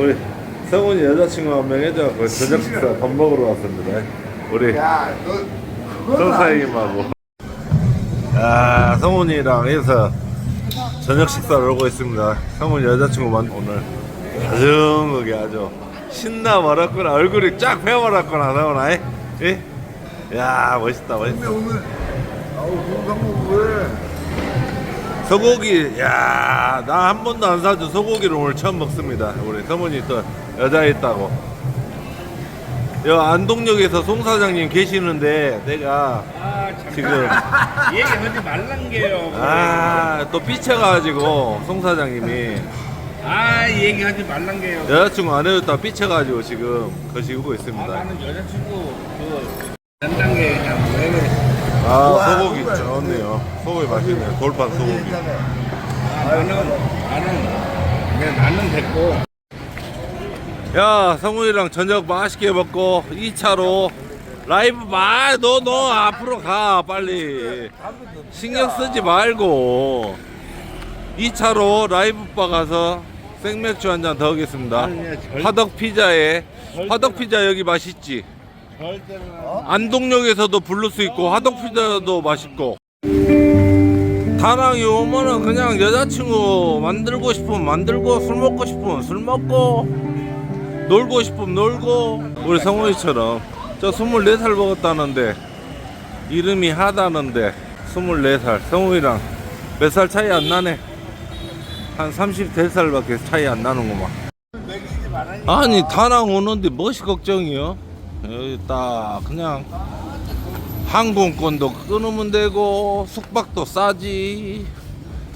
우리 성훈이 여자친구 한 명 해줘갖고 저녁 식사 밥 먹으러 왔습니다. 우리 야, 너 선생님하고. 야, 성훈이랑 해서 저녁 식사를 하고 있습니다. 성훈이 여자친구만 오늘 다정하게 아주 신나 버렸구나. 얼굴이 쫙 배워버렸구나, 성훈아. 예? 야, 멋있다, 멋있다. 오늘 아우 동상목 왜? 소고기, 야, 나 한 번도 안 사줘. 소고기를 오늘 처음 먹습니다. 우리 성훈이 또 여자 있다고. 여 안동역에서 송 사장님 계시는데 내가 아, 지금 얘기하지 말란 게요. 아또 삐쳐가지고 송 사장님이 아, 얘기하지 말란 게요. 여자친구 안 해줬다 삐쳐가지고 지금 거시고 아, 있습니다. 나는 여자친구 그 단단계 그냥 왜 아 소고기. 좋네요. 소고기 맛있네요. 돌판 소고기. 나는 나는 그냥 나는 됐고. 야 성훈이랑 저녁 맛있게 먹고 2차로 라이브 말 너 너 앞으로 가 빨리 신경 쓰지 말고 2차로 라이브 바 가서 생맥주 한 잔 더 하겠습니다 화덕 피자에 화덕 피자 여기 맛있지 안동역에서도 수 있고 화덕 피자도 맛있고 다낭이 오면은 그냥 여자친구 만들고 싶으면 만들고 술 먹고 싶으면 술 먹고 놀고 싶으면 놀고. 우리 성훈이처럼 저 24살 먹었다는데 이름이 하다는데 24살. 성훈이랑 몇 살 차이 안 나네. 한 33살밖에 차이 안 나는구만. 아니 다낭 오는데 무엇이 걱정이요? 여기 딱 그냥 항공권도 끊으면 되고 숙박도 싸지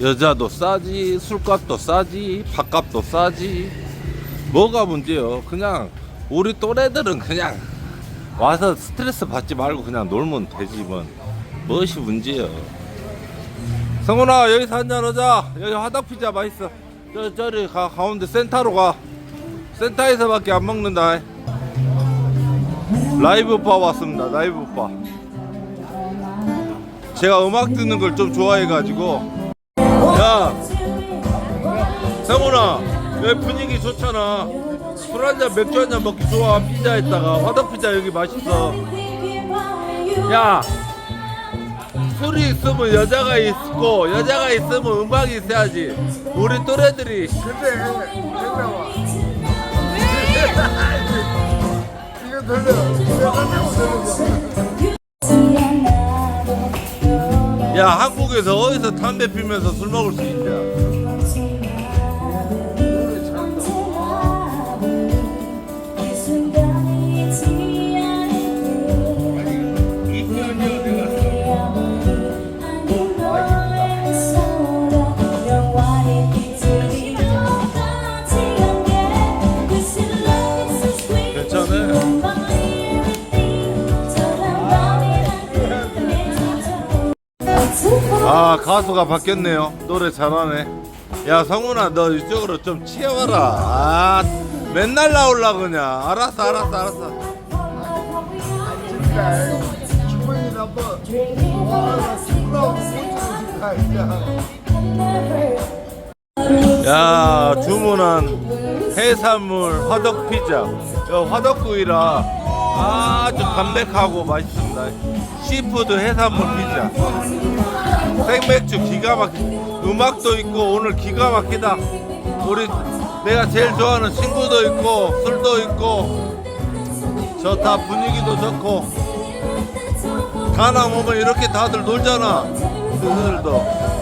여자도 싸지 술값도 싸지 밥값도 싸지. 뭐가 문제요? 그냥 우리 또래들은 그냥 와서 스트레스 받지 말고 그냥 놀면 되지 뭐 무엇이 문제요? 성훈아 여기서 한잔 하자. 여기 화덕피자 맛있어. 저 저리 가 가운데 센터로 가. 센터에서밖에 안 먹는다. 라이브 바 왔습니다 라이브 바 제가 음악 듣는 걸 좀 좋아해가지고 야 성훈아 여기 분위기 좋잖아 술 한잔 맥주 한잔 먹기 좋아 피자 했다가 화덕 피자 여기 맛있어 야 술이 있으면 여자가 있고 여자가 있으면 음악이 있어야지 우리 또래들이 근데 생각와. 이거 돌려. 이거 돌려. 야 한국에서 어디서 담배 피면서 술 먹을 수 있냐 아 가수가 바뀌었네요. 노래 잘하네. 야 성훈아 너 이쪽으로 좀 치워라. 아 맨날 나올라 그냥. 알았어 알았어 알았어. 야 주문한 해산물 화덕 피자. 요 화덕구이라 아주 담백하고 맛있습니다. 시푸드 해산물 피자. 생맥주 기가 막히 음악도 있고 오늘 기가 막히다. 우리 내가 제일 좋아하는 친구도 있고 술도 있고 좋다. 분위기도 좋고. 다낭 오면 이렇게 다들 놀잖아 그들도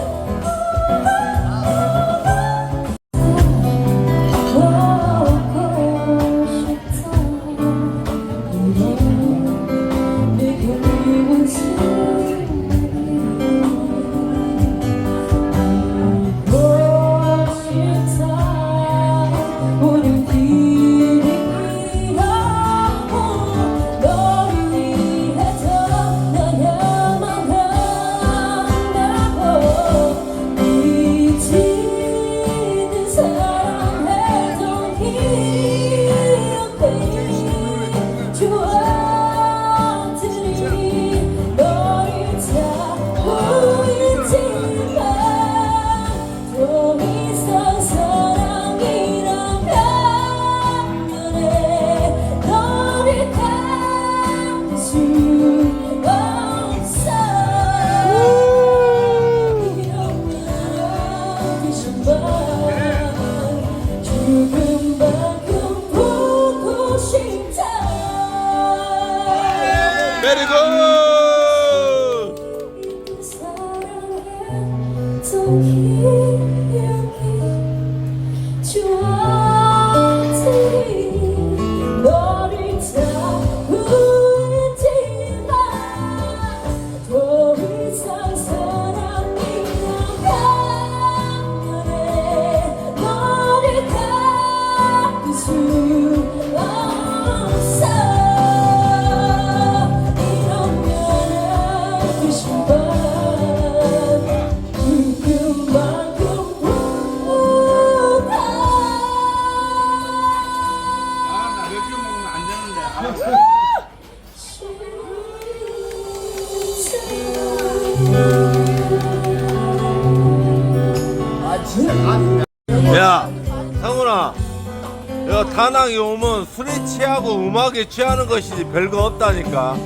다낭에 오면 술에 취하고 음악에 취하는 것이지 별거 없다니까.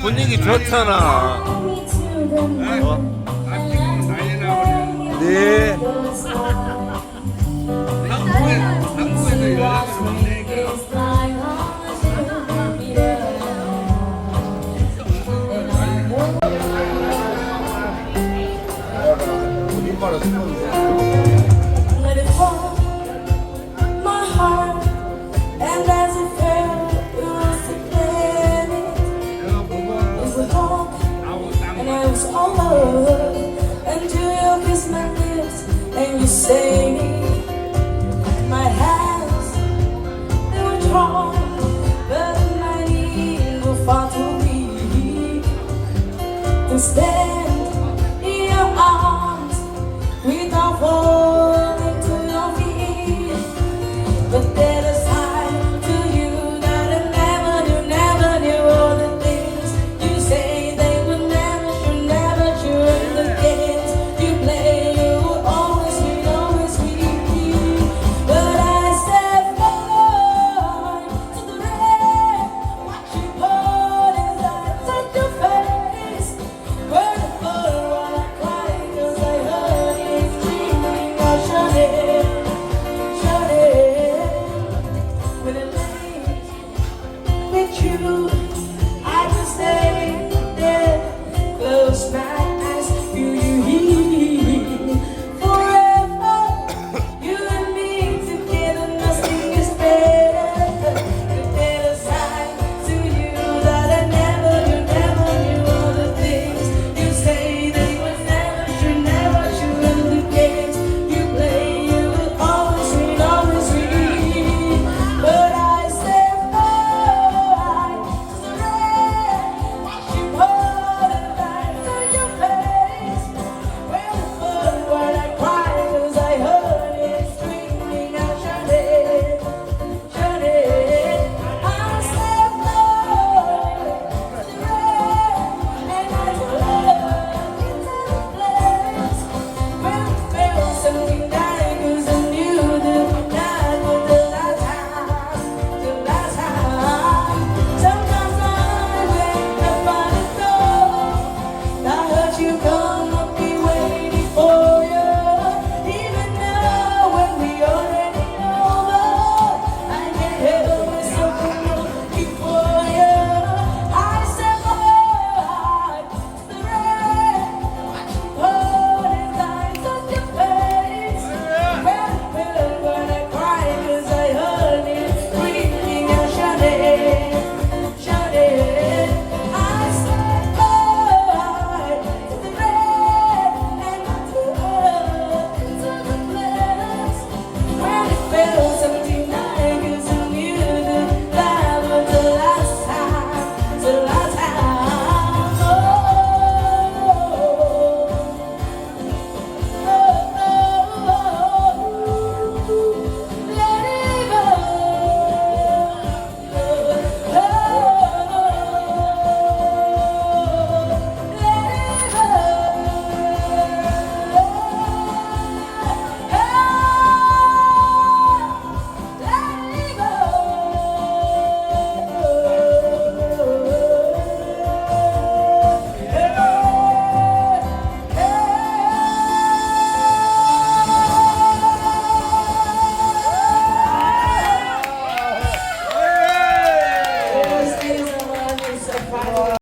분위기 좋잖아. 어? 네 한국에 한국에